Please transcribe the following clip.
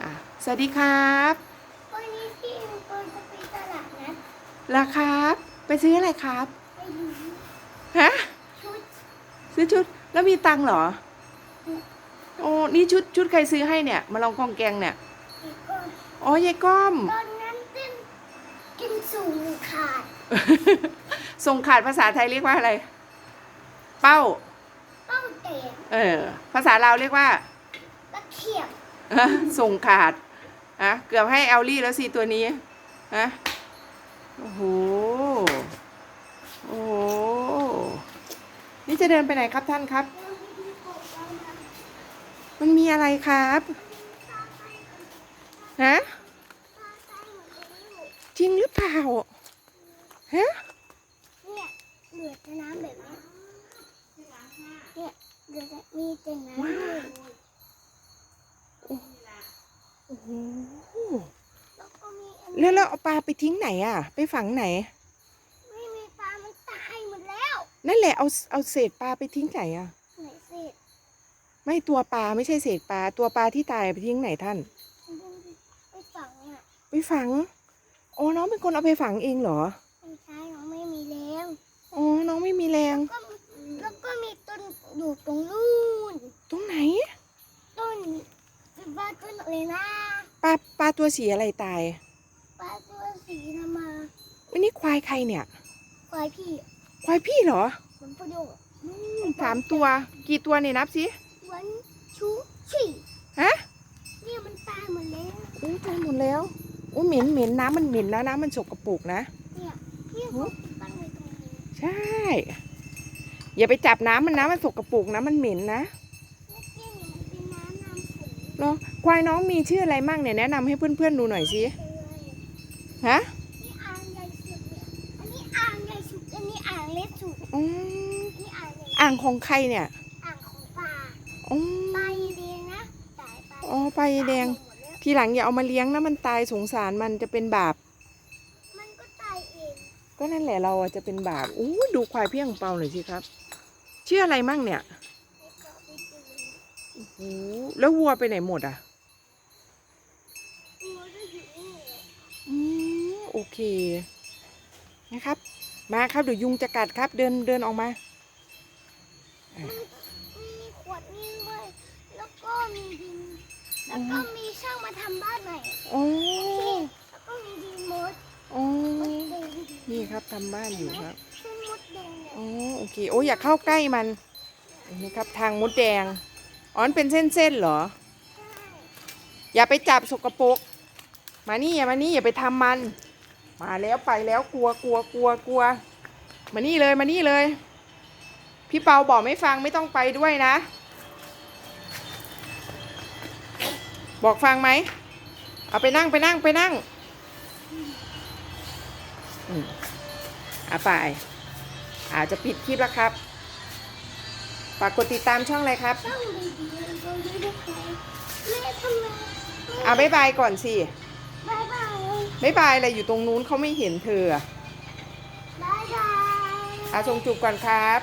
อะสวัสดีครับวันนี้พี่อิงก็จะไปตลาดนัดราครับ ไปซื้ออะไรครับไปดูฮะชุดซื้อชุดแล้วมีตังค์เหรอโอ้นี่ชุดชุดใครซื้อให้เนี่ย มาลองกองแกงเนี่ยแล้วก็อ๋อยายก้อม ตอนนั้นเต้นกินสูงขาดส่งขาดภาษาไทยเรียกว่าอะไร เป้า เป้าเตะเออ ภาษาลาวเรียกว่า ตะเขียบ ส่งขาดอะเกือบให้เอลลี่แล้วสิตัวนี้ฮะโอ้โห โอ้โห นี่จะเดินไปไหนครับท่านครับ มันมีอะไรครับฮะปลาไส้เหมือนกันลูกจริงหรือเปล่าฮะเนี่ยเหลือแต่น้ำแบบนี้เนี่ยเหลือแต่มีแต่น้ำ ว้า เล ว ย โอ้โห แล้วก็มีอันแล้วเราเอาปลาไปทิ้งไหนอะ ไปฝังไหน ไม่มีปลา มันตายหมดแล้วนั่นแหละเอาเอาเศษปลาไปทิ้งไหนอะ ไหนเศษไม่ตัวปลาไม่ใช่เศษปลาตัวปลาที่ตายไปทิ้งไหนท่านไปฝังอะไปฝังอ๋อน้องเป็นคนเอาไปฝังเองเหรอไม่ใช่น้องไม่มีแรงอ๋อน้องไม่มีแรง ก็แล้วก็มีต้นอยู่ตรงนู่นตรงไหน ต้นเป็นบ้านต้นอะไรนะ ปลาปลาตัวสีอะไรตาย ปลาตัวสีธรรมาวันนี้ควายใครเนี่ย ควายพี่ ควายพี่เหรอผลประโยชน์อืมสามตัว กี่ตัวเนี่ยนับสิวันชูชี่ฮะเนี่ยมันตายหมดแล้วอู้ตายหมดแล้วอู้เหม็นเหม็นน้ำมันเหม็นนะน้ำมันสกปรกนะเนี่ยเนี่ยเขาตั้งไว้ตรงนี้ใช่อย่าไปจับน้ำมันนะมันสกปรกนะมันเหม็นนะแล้วเนี่ยมันเป็นน้ำน้ำฝนเหรอ ควายน้องมีชื่ออะไรมั่งเนี่ยแนะนำให้เพื่อนๆดูหน่อยสิเลยฮะนี่อ่างใหญ่สุดเนี่ยอันนี้อ่างใหญ่สุดอันนี้อ่างเล็กสุดอืมอันนี้อ่างใหญ่อ่างของใครเนี่ยอ่างของปลาอืมปลายีเดียนะตายปลาอ๋อปลายีแดงหมดแล้วทีหลังอย่าเอามาเลี้ยงนะมันตายสงสารมันจะเป็นบาป มันก็ตายเองก็นั่นแหละเราอะจะเป็นบาปอู้ดูควายเพี้ยงเปาหน่อยสิครับ ชื่ออะไรมั่งเนี่ยให้เกาะไปดูโอ้โหแล้ววัวไปไหนหมดอะ ตัวก็อยู่นี่แหละ อืม โอเคนะครับ มาครับเดี๋ยวยุงจะกัดครับ เดินเดินออกมามีขวดนี่ด้วยแล้วก็มีดินแล้วก็มีช่างมาทำบ้านใหม่อ๋อแล้วก็มีดินมดอ๋อมดแดงนี่ครับทำบ้านอยู่ครับซึ่งมดแดงเนี่ยอ๋อโอเคโอ้ยอย่าเข้าใกล้มันนี่ครับทางมดแดงอ๋อมันเป็นเส้นๆเหรอใช่อย่าไปจับสกปรกมานี่อย่ามานี่อย่าไปทำมัน มาแล้วไปแล้วกลัวกลัวกลัวกลัว มานี่เลยมานี่เลย พี่เปาบอกไม่ฟังไม่ต้องไปด้วยนะ บอกฟังไหมเอาไปนั่งไปนั่งไปนั่งอืมเอาไปอาจจะปิดคลิปแล้วครับฝากกดติดตามช่องอะไรครับ ช่างดีดีเราไม่ได้ใครแม่ทำไมเอาบ๊ายบายก่อนสิบายบาย บ๊ายบายอะไรอยู่ตรงนู้นเขาไม่เห็นเธออะบายบายอาส่งจูบก่อนครับ